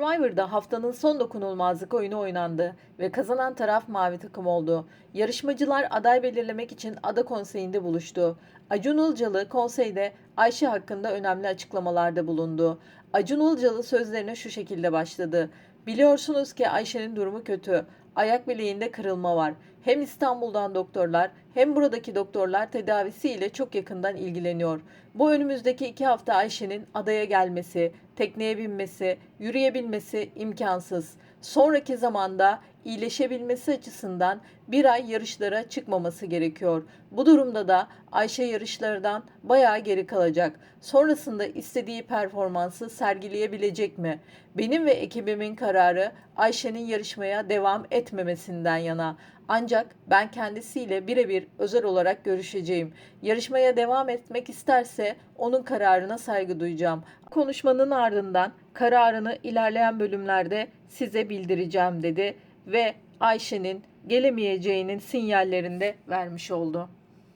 Survivor'da haftanın son dokunulmazlık oyunu oynandı ve kazanan taraf mavi takım oldu. Yarışmacılar aday belirlemek için ada konseyinde buluştu. Acun Ilıcalı konseyde Ayşe hakkında önemli açıklamalarda bulundu. Acun Ilıcalı sözlerine şu şekilde başladı. Biliyorsunuz ki Ayşe'nin durumu kötü. Ayak bileğinde kırılma var. Hem İstanbul'dan doktorlar hem buradaki doktorlar tedavisiyle çok yakından ilgileniyor. Bu önümüzdeki iki hafta Ayşe'nin adaya gelmesi, tekneye binmesi, yürüyebilmesi imkansız. Sonraki zamanda iyileşebilmesi açısından bir ay yarışlara çıkmaması gerekiyor. Bu durumda da Ayşe yarışlardan bayağı geri kalacak. Sonrasında istediği performansı sergileyebilecek mi? Benim ve ekibimin kararı Ayşe'nin yarışmaya devam etmemesinden yana. Ancak ben kendisiyle birebir özel olarak görüşeceğim. Yarışmaya devam etmek isterse onun kararına saygı duyacağım. Konuşmanın ardından kararını ilerleyen bölümlerde size bildireceğim dedi ve Ayşe'nin gelemeyeceğinin sinyallerini de vermiş oldu.